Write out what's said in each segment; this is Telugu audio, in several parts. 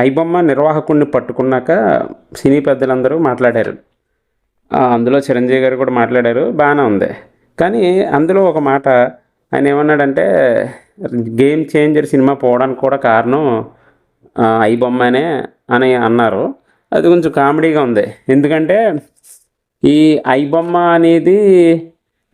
ఐబొమ్మ నిర్వాహకుడిని పట్టుకున్నాక సినీ పెద్దలందరూ మాట్లాడారు. అందులో చిరంజీవి గారు కూడా మాట్లాడారు. బాగానే ఉంది. కానీ అందులో ఒక మాట ఆయన ఏమన్నాడంటే గేమ్ చేంజర్ సినిమా పోవడానికి కూడా కారణం ఐబొమ్మనే అని అన్నారు. అది కొంచెం కామెడీగా ఉంది. ఎందుకంటే ఈ ఐబొమ్మ అనేది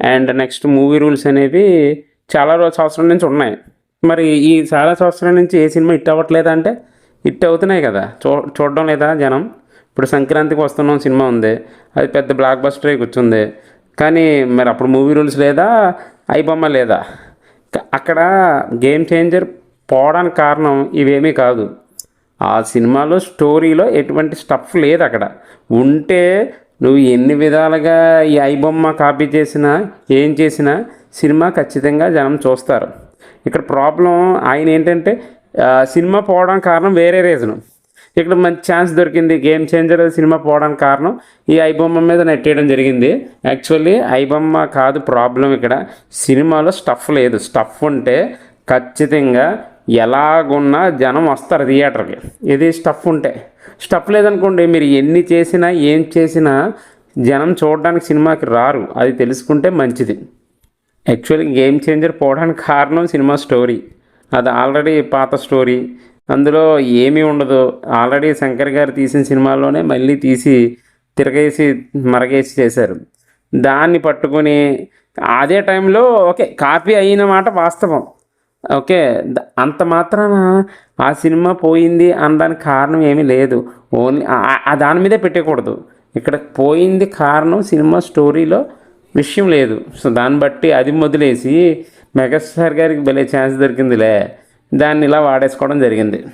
అండ్ నెక్స్ట్ మూవీ రూల్స్ అనేవి చాలా రోజు సంవత్సరం నుంచి ఉన్నాయి. మరి ఈ చాలా సంవత్సరం నుంచి ఏ సినిమా హిట్ అవ్వట్లేదంటే అంటే హిట్ అవుతున్నాయి కదా. చూ చూడడం లేదా జనం? ఇప్పుడు సంక్రాంతికి వస్తున్నాం సినిమా ఉంది. అది పెద్ద బ్లాక్ బస్టర్ అయి కూర్చుంది. కానీ మరి అప్పుడు మూవీ రూల్స్ లేదా? ఐబొమ్మ లేదా? అక్కడ గేమ్ చేంజర్ పోవడానికి కారణం ఇవేమీ కాదు. ఆ సినిమాలో స్టోరీలో ఎటువంటి స్టఫ్ లేదు అక్కడ. ఉంటే నువ్వు ఎన్ని విధాలుగా ఈ ఐబొమ్మ కాపీ చేసినా ఏం చేసినా సినిమా ఖచ్చితంగా జనం చూస్తారు. ఇక్కడ ప్రాబ్లం ఆయన ఏంటంటే సినిమా పోవడానికి కారణం వేరే రీజను. ఇక్కడ మంచి ఛాన్స్ దొరికింది. గేమ్ చేంజర్ సినిమా పోవడానికి కారణం ఈ ఐబొమ్మ మీద నెట్టేయడం జరిగింది. యాక్చువల్లీ ఐబొమ్మ కాదు ప్రాబ్లం ఇక్కడ. సినిమాలో స్టఫ్ లేదు. స్టఫ్ ఉంటే ఖచ్చితంగా ఎలాగున్నా జనం వస్తారు థియేటర్కి ఇది స్టఫ్ ఉంటే. స్టఫ్ లేదనుకోండి మీరు ఎన్ని చేసినా ఏం చేసినా జనం చూడడానికి సినిమాకి రారు. అది తెలుసుకుంటే మంచిది. యాక్చువల్లీ గేమ్ చేంజర్ పోవడానికి కారణం సినిమా స్టోరీ అది ఆల్రెడీ పాత స్టోరీ. అందులో ఏమీ ఉండదు. ఆల్రెడీ శంకర్ గారు తీసిన సినిమాలోనే మళ్ళీ తీసి తిరగేసి మరగేసి చేశారు. దాన్ని పట్టుకొని అదే టైంలో ఓకే కాపీ అయిన మాట వాస్తవం. ఓకే అంత మాత్రాన ఆ సినిమా పోయింది అనడానికి కారణం ఏమీ లేదు. ఓన్లీ ఆ- దాని మీదే పెట్టకూడదు ఇక్కడ పోయింది కారణం సినిమా స్టోరీలో విషయం లేదు. సో దాన్ని బట్టి అది మొదలేసి మెగాస్టార్ గారికి భలే ఛాన్స్ దొరికిందిలే. దాన్ని ఇలా వాడేసుకోవడం జరిగింది.